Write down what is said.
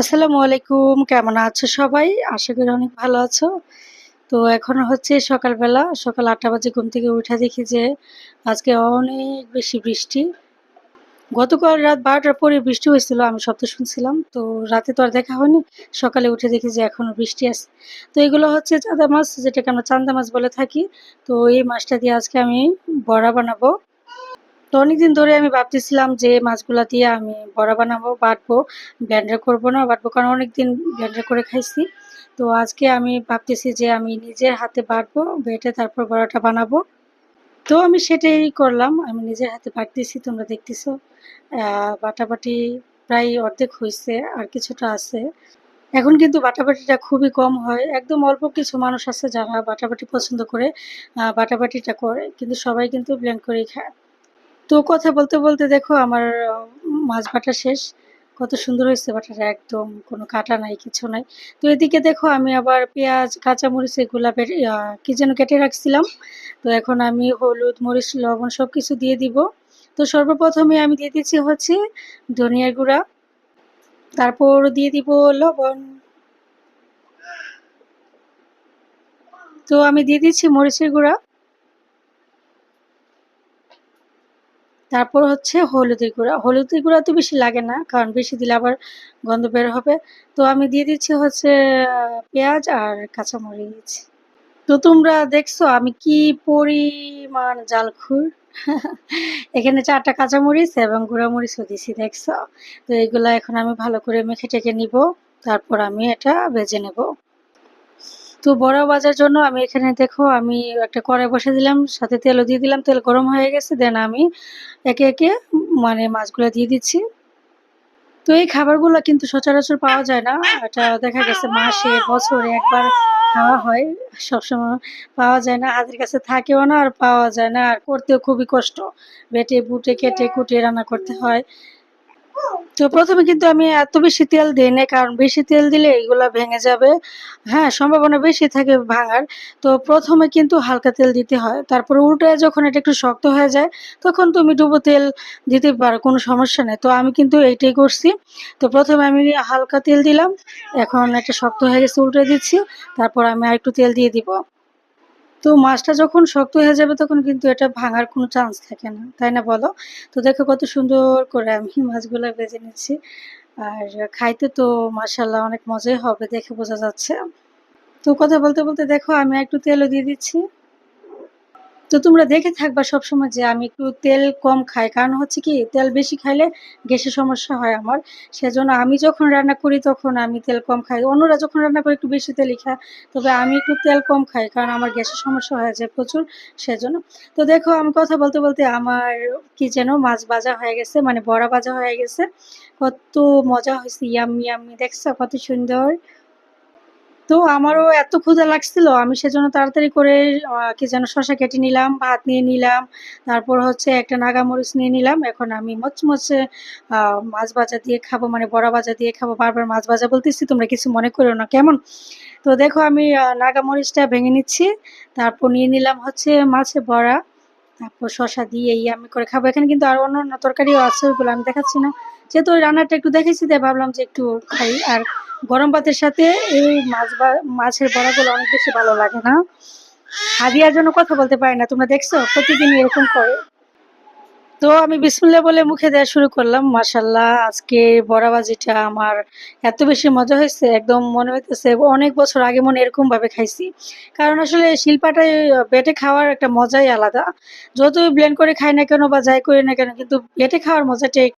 আসসালামু আলাইকুম, কেমন আছো সবাই? আশা করি অনেক ভালো আছো। তো এখন হচ্ছে সকালবেলা, সকাল আটটা বাজে ঘুম থেকে উঠে দেখি যে আজকে অনেক বেশি বৃষ্টি। গতকাল রাত বারোটার পরে বৃষ্টি হয়েছিল, আমি শব্দ শুনছিলাম। তো রাতে তো আর দেখা হয়নি, সকালে উঠে দেখি যে এখনও বৃষ্টি আছে। তো এগুলো হচ্ছে চাঁদা মাছ, যেটাকে আমরা চান্দা মাছ বলে থাকি। তো এই মাছটা দিয়ে আজকে আমি বড়া বানাবো। তো অনেকদিন ধরে আমি ভাবতেছিলাম যে মাছগুলা দিয়ে আমি বড়া বানাবো, বাটবো ব্লেন্ডার করব না, বাটবো কারণ অনেকদিন ব্লেন্ডার করে খাইছি। তো আজকে আমি ভাবতেছি যে আমি নিজের হাতে বাটবো, বেটে তারপর বড়াটা বানাবো। তো আমি সেটাই করলাম, আমি নিজের হাতে বাটতেছি, তোমরা দেখতেছো। বাটাবাটি প্রায় অর্ধেক হয়েছে আর কিছুটা আছে। এখন কিন্তু বাটাবাটিটা খুবই কম হয়, একদম অল্প কিছু মানুষ আছে যারা বাটাবাটি পছন্দ করে বাটাবাটিটা করে, কিন্তু সবাই কিন্তু ব্লেন্ড করেই খায়। তো কথা বলতে বলতে দেখো আমার মাছ বাটা শেষ। কত সুন্দর হয়েছে বাটাটা একদম কোনো কাটা নাই কিছু নাই। তো এদিকে দেখো আমি আবার পেঁয়াজ কাঁচামরিচ আহ, কি যেন কেটে রাখছিলাম। তো এখন আমি হলুদ মরিচ লবণ সব কিছু দিয়ে দিব। তো সর্বপ্রথমে আমি দিয়ে দিচ্ছি হচ্ছে ধনিয়ার গুঁড়া। তারপর দিয়ে দিব লবণ। তো আমি দিয়ে দিচ্ছি মরিচের গুঁড়া। তারপর হচ্ছে হলুদের গুঁড়া। হলুদের গুঁড়া তো বেশি লাগে না, কারণ বেশি দিলে আবার গন্ধ বের হবে। তো আমি দিয়ে দিচ্ছি হচ্ছে পেঁয়াজ আর কাঁচামরিচ। তো তোমরা দেখছ আমি কি পরিমাণ জালখুর। এখানে চারটা কাঁচামরিচ এবং গুঁড়া মরিচও দিছি, দেখছ? তো এগুলা এখন আমি ভালো করে মেখে টেকে নিব। তারপর আমি এটা ভেজে নেব। তো বড়া ভাজার জন্য আমি এখানে দেখো, আমি একটা কড়াই বসে দিলাম, সাথে তেলও দিয়ে দিলাম, তেল গরম হয়ে গেছে, দেন আমি একে একে মানে মাছগুলো দিয়ে দিচ্ছি। তো এই খাবারগুলো কিন্তু সচরাচর পাওয়া যায় না, এটা দেখা গেছে মাসে, বছরে একবার খাওয়া হয়, সবসময় পাওয়া যায় না, হাতের কাছে থাকেও না আর পাওয়া যায় না, আর করতেও খুবই কষ্ট। বেটে, বুটে, কেটে, কুটে রান্না করতে হয়। তো প্রথমে কিন্তু আমি এত বেশি তেল দিই না কারণ বেশি তেল দিলে এগুলা ভেঙে যাবে। হ্যাঁ সম্ভাবনা বেশি থাকে ভাঙার। তো প্রথমে কিন্তু হালকা তেল দিতে হয়। তারপরে উল্টায় যখন এটা একটু শক্ত হয়ে যায়, তখন তুমি ডুবো তেল দিতে পারো, কোনো সমস্যা নেই। তো আমি কিন্তু এইটাই করছি। তো প্রথমে আমি হালকা তেল দিলাম। এখন এটা শক্ত হয়ে গেছে উল্টে দিচ্ছি। তারপর আমি আর একটু তেল দিয়ে দিব। তো মাছটা যখন শক্ত হয়ে যাবে তখন কিন্তু এটা ভাঙার কোনো চান্স থাকে না, তাই না বলো? তো দেখো কত সুন্দর করে আমি মাছগুলো বেজে নিচ্ছি। আর খাইতে তো মাশাল্লাহ অনেক মজাই হবে, দেখে বোঝা যাচ্ছে। তো কথা বলতে বলতে দেখো আমি একটু তেলও দিয়ে দিচ্ছি। তো তোমরা দেখে থাকবা সবসময় যে আমি একটু তেল কম খাই। কারণ হচ্ছে কি, তেল বেশি খাইলে গ্যাসের সমস্যা হয় আমার। সেজন্য আমি যখন রান্না করি তখন আমি তেল কম খাই। অন্যরা যখন রান্না করে একটু বেশি তেলই খায়, তবে আমি একটু তেল কম খাই কারণ আমার গ্যাসের সমস্যা হয়ে যায় প্রচুর সেজন্য। তো দেখো, আমি কথা বলতে বলতে আমার কি যেন মাছ ভাজা হয়ে গেছে মানে বড়া ভাজা হয়ে গেছে। কত মজা হয়েছে, ইয়াম্মি ইয়াম্মি, দেখছ কত সুন্দর? তো আমারও এত ক্ষুধা লাগছিল, আমি সেজন্য তাড়াতাড়ি করে কি যেন শশা কেটে নিলাম, ভাত নিয়ে নিলাম, তারপর হচ্ছে একটা নাগামরিচ নিয়ে নিলাম, এখন আমি মচমচে মাছ ভাজা দিয়ে খাব মানে বড়া ভাজা দিয়ে খাব, বারবার মাছ ভাজা বলতেছি, তোমরা কিছু মনে করো না, কেমন? তো দেখো আমি নাগামরিচটা ভেঙে নিচ্ছি, তারপর নিয়ে নিলাম হচ্ছে মাছের বড়া, তারপর শসা দিয়ে এই আমি করে খাব, এখানে কিন্তু আরও অন্য অন্য তরকারিও আছে, ওইগুলো আমি দেখাচ্ছি না। যেহেতু ওই রান্নাটা একটু দেখেছি, তাই ভাবলাম যে একটু খাই। আর গরম ভাতের সাথে এই মাছ বা, মাছের বড়াগুলো অনেক বেশি ভালো লাগে না। হাদিয়ার জন্য কথা বলতে পারি না, তোমরা দেখছ? প্রতিদিন এরকম করে। তো আমি বিসমিল্লাহ বলে মুখে দেওয়া শুরু করলাম। মাশাল্লাহ আজকে বড়া ভাজিটা আমার এত বেশি মজা হয়েছে, একদম মনে হইতেছে অনেক বছর আগে মনে এরকম ভাবে খাইছি। কারণ আসলে শিল্পাটাই বেটে খাওয়ার একটা মজাই আলাদা। যতই ব্লেন্ড করে খাই না কেন বা যাই করি না কেন, কিন্তু বেটে খাওয়ার মজাটাই